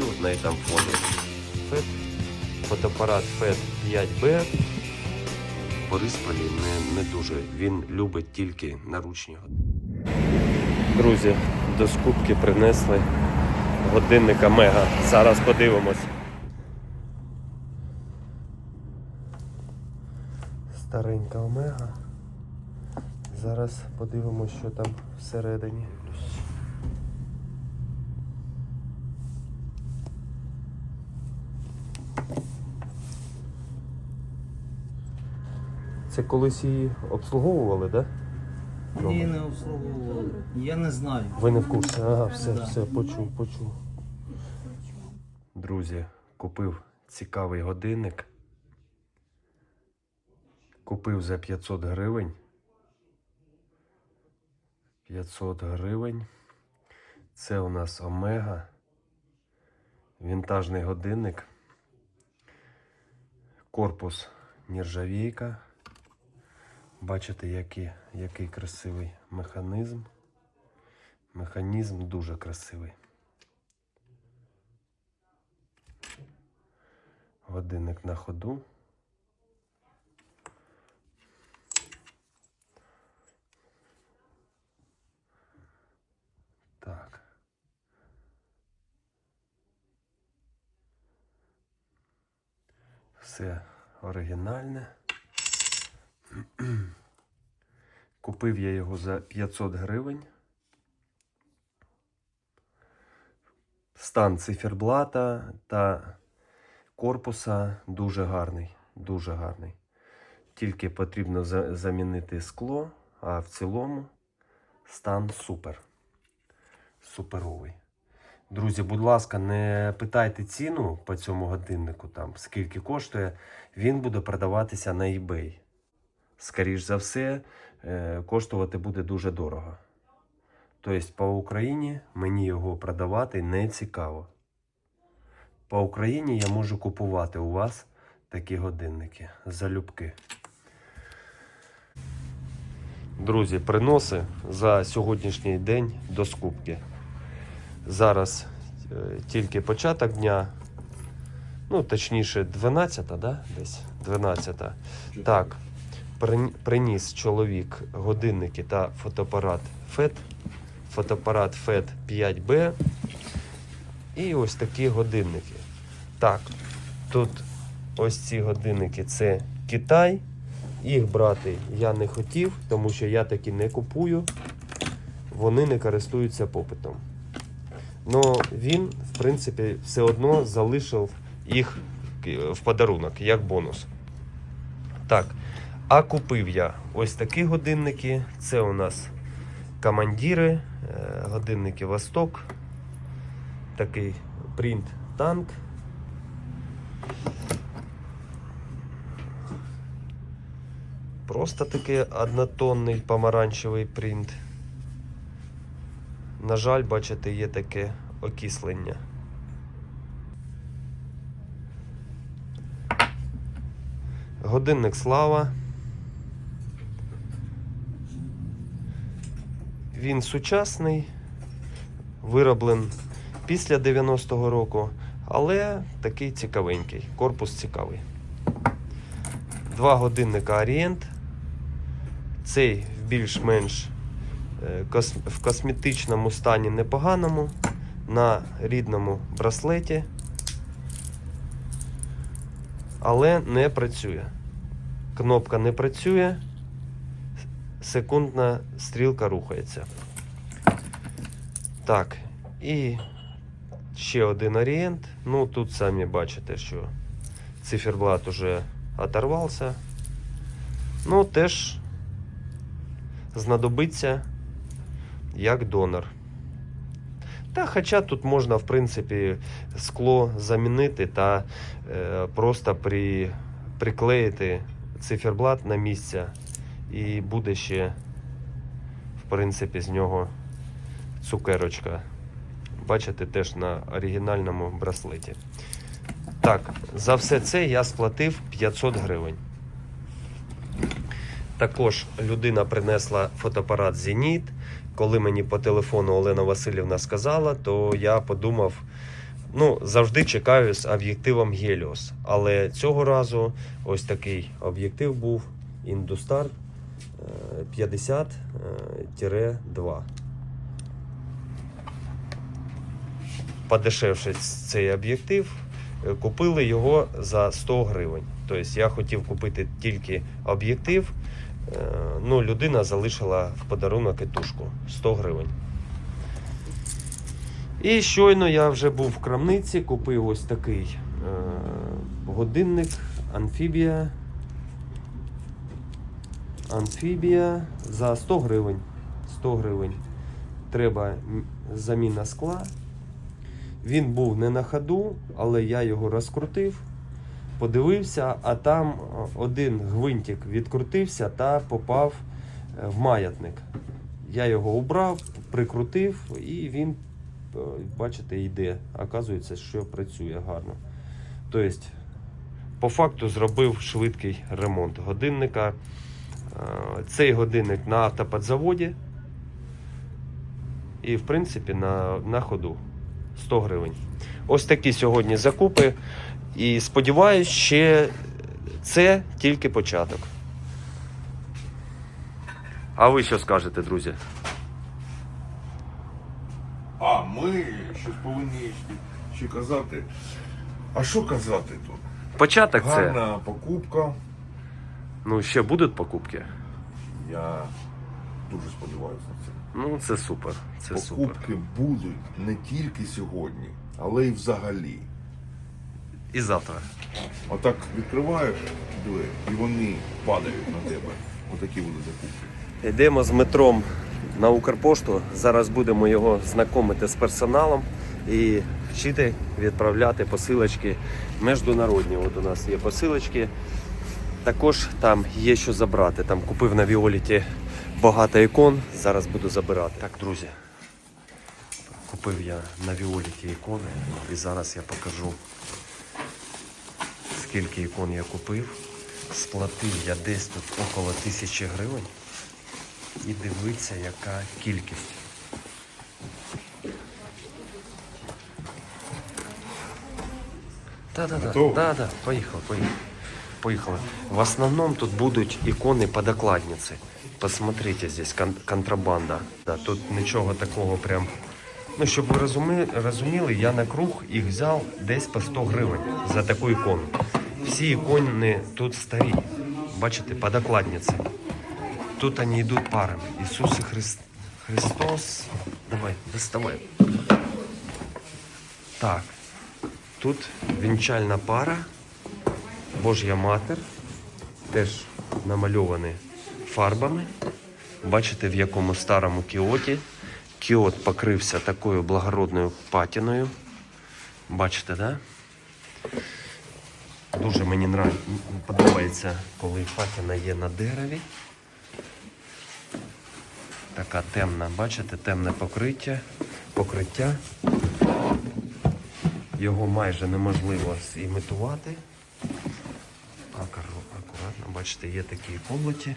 от на этом фоні. FET, фотоапарат FET 5B. Борисполі не, не дуже. Він любить тільки наручні Друзі, до скупки принесли годинника Мега. Зараз подивимось. Старенька Омега. Зараз подивимось, що там всередині. Це колись її обслуговували, так? Да? Ні, не обслуговували. Я не знаю. Ви не в курсі. Ага, все, Да. все, почув, почув. Друзі, купив цікавий годинник. Купив за 500 гривень. 500 гривень. Це у нас Омега. Вінтажний годинник. Корпус нержавійка. Бачите, який, який красивий механізм. Механізм дуже красивий. Годинник на ходу. Так. Все оригінальне. Купив я його за 500 гривень. Стан циферблата та корпуса дуже гарний. Дуже гарний. Тільки потрібно замінити скло, а в цілому стан супер. Суперовий. Друзі, будь ласка, не питайте ціну по цьому годиннику, там, скільки коштує. Він буде продаватися на eBay. Скоріш за все, е, коштувати буде дуже дорого. Тобто по Україні мені його продавати не цікаво. По Україні я можу купувати у вас такі годинники залюбки. Друзі, приноси за сьогоднішній день до скупки. Зараз е, тільки початок дня. Ну, точніше, 12, да? Десь 12. Так, приніс чоловік годинники та фотоапарат FET. Фотоапарат FET 5B. І ось такі годинники. Так, тут ось ці годинники це Китай. Їх брати я не хотів, тому що я такі не купую. Вони не користуються попитом. Но він, в принципі, все одно залишив їх в подарунок, як бонус. Так, а купив я ось такі годинники. Це у нас командіри, е, годинники Восток. Такий принт танк. Просто такий однотонний помаранчевий принт. На жаль, бачите, є таке окислення. Годинник слава. Він сучасний, вироблен після 90-го року, але такий цікавенький. Корпус цікавий. Два годинника Орієнт. Цей в більш-менш е, в косметичному стані непоганому, на рідному браслеті, але не працює. Кнопка не працює, секундна стрілка рухається. Так, і ще один орієнт. Ну, тут самі бачите, що циферблат уже оторвався. Ну, теж знадобиться як донор. Та хоча тут можна, в принципі, скло замінити та е, просто при, приклеїти циферблат на місце, і буде ще, в принципі, з нього цукерочка. Бачите, теж на оригінальному браслеті. Так, за все це я сплатив 500 гривень. Також людина принесла фотоапарат Зеніт. Коли мені по телефону Олена Васильівна сказала, то я подумав, Ну, завжди чекаю з об'єктивом Helios. Але цього разу ось такий об'єктив був е, 50-2. Подешевше цей об'єктив. Е, Купили його за 100 гривень. Тобто я хотів купити тільки об'єктив. е, Ну, людина залишила в подарунок етушку 100 гривень. І щойно я вже був в крамниці, купив ось такий е, годинник Амфібія. Амфібія за 100 гривень. 100 гривень. Треба заміна скла. Він був не на ходу, але я його розкрутив, подивився, а там е, один гвинтик відкрутився та попав е, в маятник. Я його убрав, прикрутив, і він, е, бачите, йде. Оказується, що працює гарно. Тобто, по факту зробив швидкий ремонт годинника. Е, Цей годинник на автоподзаводі. І, в принципі, на, на ходу 100 гривень. Ось такі сьогодні закупи. І сподіваюсь, ще це тільки початок. А ви що скажете, друзі? А ми щось повинні ще- казати. А що казати тут? Початок це. Гарна покупка. Ну, ще будуть покупки. Я дуже сподіваюся на це. Ну, це супер. Це супер. Покупки будуть не тільки сьогодні, але й взагалі. І завтра. Отак відкриваєш двері, і вони падають на тебе. Отакі будуть закупки. Йдемо з метром на Укрпошту. Зараз будемо його знайомити з персоналом і вчити відправляти посилочки міжнародні. От у нас є посилочки. Також там є що забрати. Там купив на Віоліті багато ікон. Зараз буду забирати. Так, друзі. Купив я на Віоліті ікони і зараз я покажу, скільки ікон я купив. Сплатив я десь тут около тисячі гривень. І дивіться, яка кількість. Да-да-да, Готово? да-да, поїхали, поїхали. Поїхали. В основному тут будуть ікони подокладниці. Посмотрите, здесь кон- контрабанда. Да, тут нічого такого прям. Ну, щоб ви розумі, розуміли, я на круг їх взяв десь по 100 гривень за таку ікону. Всі ікони тут старі. Бачите, подокладниці. Тут они идут парами. Иисус и Христ... Христос. Давай, доставай. Так. Тут вінчальна пара. Божья Матер. Теж намальовані фарбами. Бачите, в якому старому кіоті. Кіот покрився такою благородною патіною. Бачите, да? Дуже мені нрав... подобається, коли патіна є на дереві. Така темна, бачите, темне покриття. покриття. Його майже неможливо зімітувати. Акура- Акуратно, бачите, є такі полоті.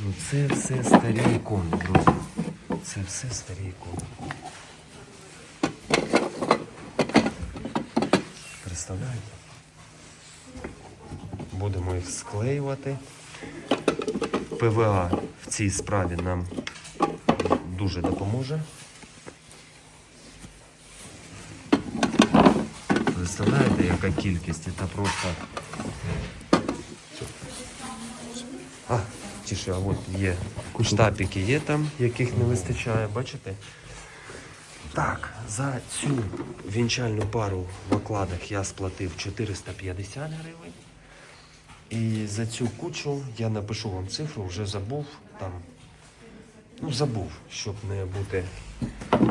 Ну, це все старі ікони, друзі. Це все старі ікони. Представляєте? Будемо їх склеювати. ПВА в цій справі нам дуже допоможе. Представляєте, яка кількість? Це просто. А, тише, а от є штапики є там, яких не вистачає, бачите? Так, за цю вінчальну пару в окладах я сплатив 450 гривень. І за цю кучу я напишу вам цифру, вже забув там. Ну, забув, щоб не бути,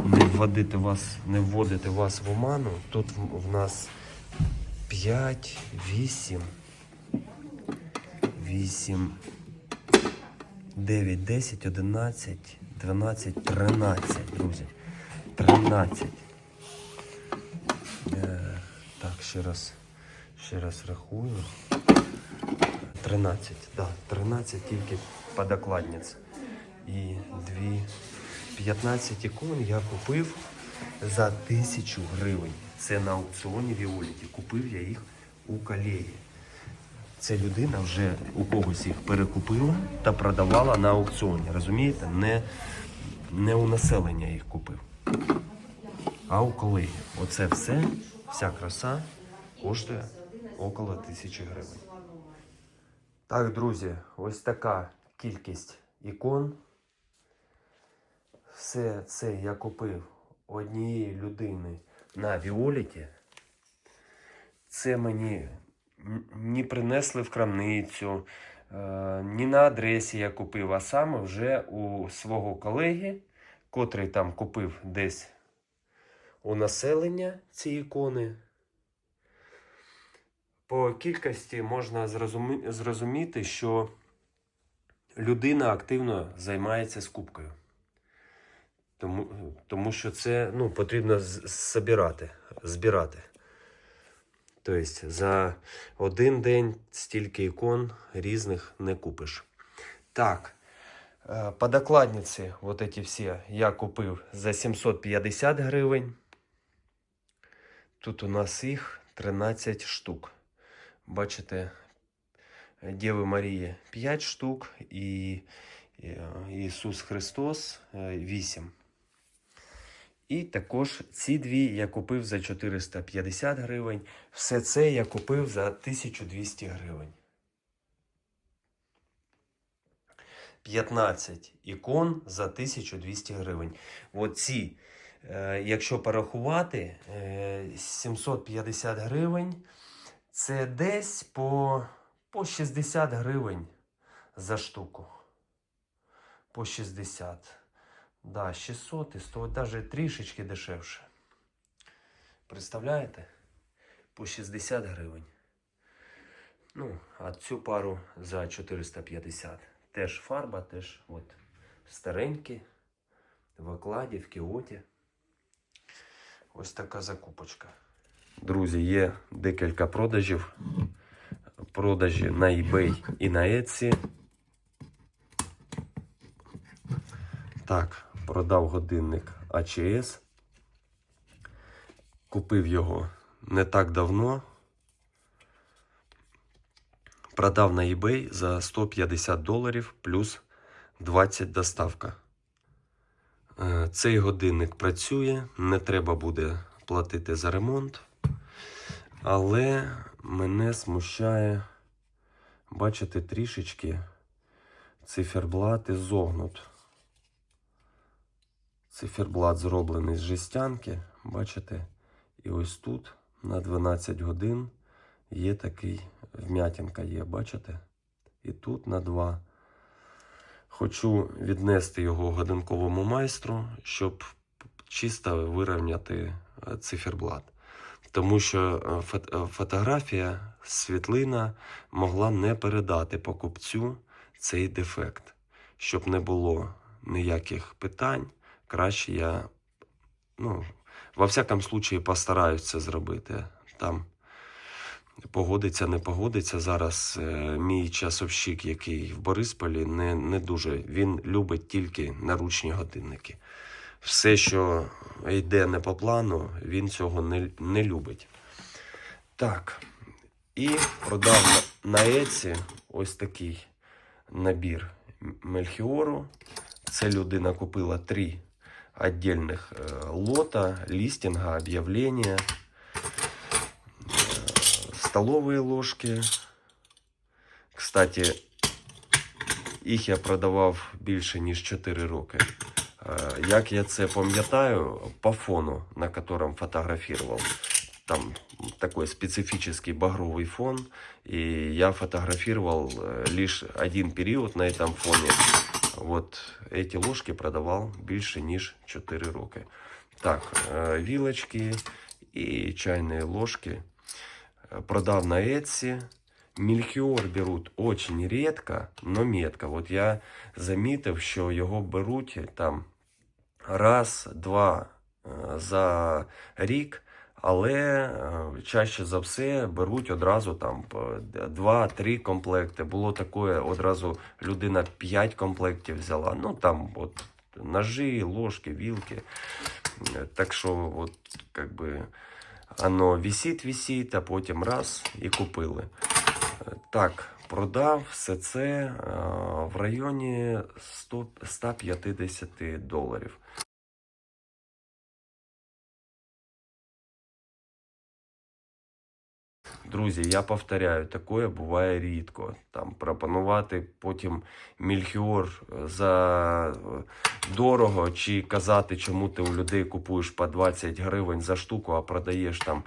не вводити вас, не вводити вас в оману. Тут в, нас 5, 8, 8, 9, 10, 11, 12, 13, друзі. 13. Е, так, ще раз, ще раз рахую. 13, да, 13 тільки подокладниць. І дві, 15 ікон я купив за 1000 гривень. Це на аукціоні Віоліті. Купив я їх у колеги. Це людина вже у когось їх перекупила та продавала на аукціоні. Розумієте? Не, не у населення їх купив, а у колеги. Оце все, вся краса коштує около тисячі гривень. Так, друзі, ось така кількість ікон. Все це я купив однієї людини на Віоліті. Це мені н- ні принесли в крамницю, е, ні на адресі я купив, а саме вже у свого колеги, котрий там купив десь у населення ці ікони. По кількості можна зрозуміти, що людина активно займається скупкою. Тому, тому що це ну, потрібно збирати, збирати. Тобто за один день стільки ікон різних не купиш. Так, е, подокладниці, вот эти всі я купив за 750 гривень. Тут у нас їх 13 штук. Бачите, Діви Марії 5 штук і е, Ісус Христос 8. І також ці дві я купив за 450 гривень. Все це я купив за 1200 гривень. 15 ікон за 1200 гривень. Оці, е, якщо порахувати, е, 750 гривень. Це десь по, по 60 гривень за штуку. По 60. Да, 600 і 100, навіть трішечки дешевше. Представляєте? По 60 гривень. Ну, а цю пару за 450. Теж фарба, теж от старенькі, в окладі, в кіоті. Ось така закупочка. Друзі, є декілька продажів. Продажі на eBay і на Etsy. Так, продав годинник АЧС. Купив його не так давно. Продав на eBay за 150 доларів плюс 20 доставка. Е, Цей годинник працює, не треба буде платити за ремонт. Але мене смущає, бачите, трішечки циферблат зогнут. Циферблат зроблений з жестянки, бачите? І ось тут на 12 годин є такий вмятинка є, бачите? І тут на 2. Хочу віднести його годинковому майстру, щоб чисто вирівняти е, циферблат. Тому що е, е, фотографія, світлина могла не передати покупцю цей дефект. Щоб не було ніяких питань, краще я, ну, во всякому случаї, постараюсь це зробити. Там погодиться, не погодиться. Зараз е, мій часовщик, який в Борисполі, не, не дуже. Він любить тільки наручні годинники. Все, що йде не по плану, він цього не, не любить. Так. І продав на, Еці ось такий набір Мельхіору. Це людина купила три отдельных э, лота, листинга, объявления, э, столовые ложки. Кстати, їх я продавав більше ніж 4 роки. Е, Як я це пам'ятаю, по фону, на котором фотографував, там такой специфический багровый фон, и я фотографировал э, лишь один период на этом фоне. Вот эти ложки продавал більше ніж 4 роки. Так, е, вілочки і чайні ложки е, продав на Etsy. Мельхіор беруть очень редко, но метко. От я замітив, що його беруть там раз, два е, за рік, але е, чаще за все беруть одразу там по два-три комплекти. Було таке, одразу людина 5 комплектів взяла. Ну там от ножи, ложки, вилки. Е, Так що, от, как би, оно висить, висить, а потім раз і купили. Е, Так, продав все це е, в районі 100, 150 доларів. Друзі, я повторяю, таке буває рідко. Там пропонувати потім мільхіор за е, дорого, чи казати, чому ти у людей купуєш по 20 гривень за штуку, а продаєш там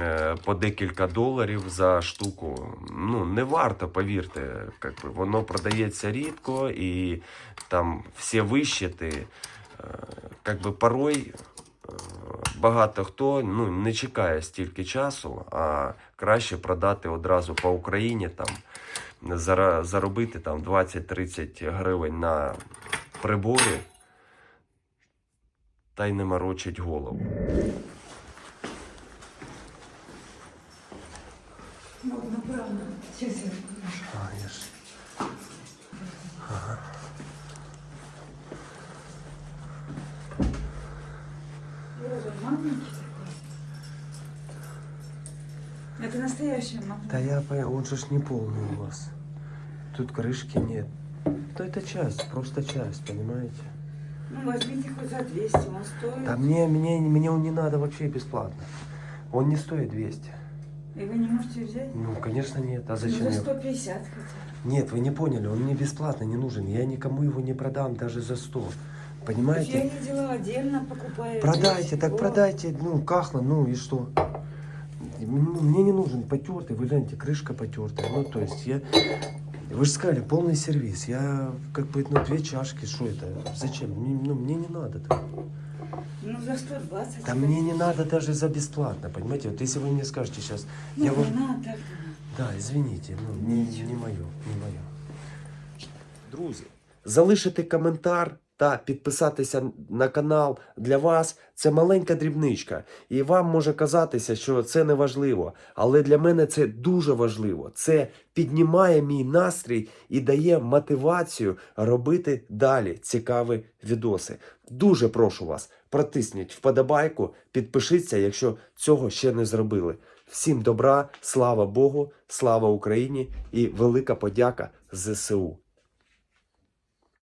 е, по декілька доларів за штуку. Ну, не варто, повірте. Как би, воно продається рідко і там всі вищити, е, как би порой. е, Багато хто ну, не чекає стільки часу, а краще продати одразу по Україні, там, заробити там 20-30 гривень на приборі та й не морочить голову. Ну, направо. Сейчас все. А, я ж... настоящий магнит. Да я понял, он же ж не полный у вас. Тут крышки нет. Да это часть, просто часть, понимаете? Ну, возьмите хоть за 200, он стоит. Да мне, мне, мне он не надо вообще бесплатно. Он не стоит 200. И вы не можете взять? Ну, конечно, нет. А зачем Ну, за я- 150 хотя Нет, вы не поняли, он мне бесплатно не нужен. Я никому его не продам даже за 100. бы. Я Понимаете? видела, отдельно покупаю. Продайте, так О, продайте, ну, кахло, ну и что? Ну, Мне не нужен потертый, вы гляньте, крышка потертая. Ну, то есть я... Вы же сказали, полный сервис. Я как бы, ну, две чашки, что это? Зачем? Мне, ну, мне не надо так. Ну, за 120. Да мне не надо даже за бесплатно, понимаете? Вот если вы мне скажете сейчас, Ну, я вам... надо, так Да, извините, ну не, не моє, не моє. Друзі, Залишити коментар та підписатися на канал для вас це маленька дрібничка. І вам може казатися, що це не важливо. Але для мене це дуже важливо. Це піднімає мій настрій і дає мотивацію робити далі цікаві відоси. Дуже прошу вас, протисніть вподобайку, підпишіться, якщо цього ще не зробили. Всім добра, слава Богу, слава Україні і велика подяка ЗСУ.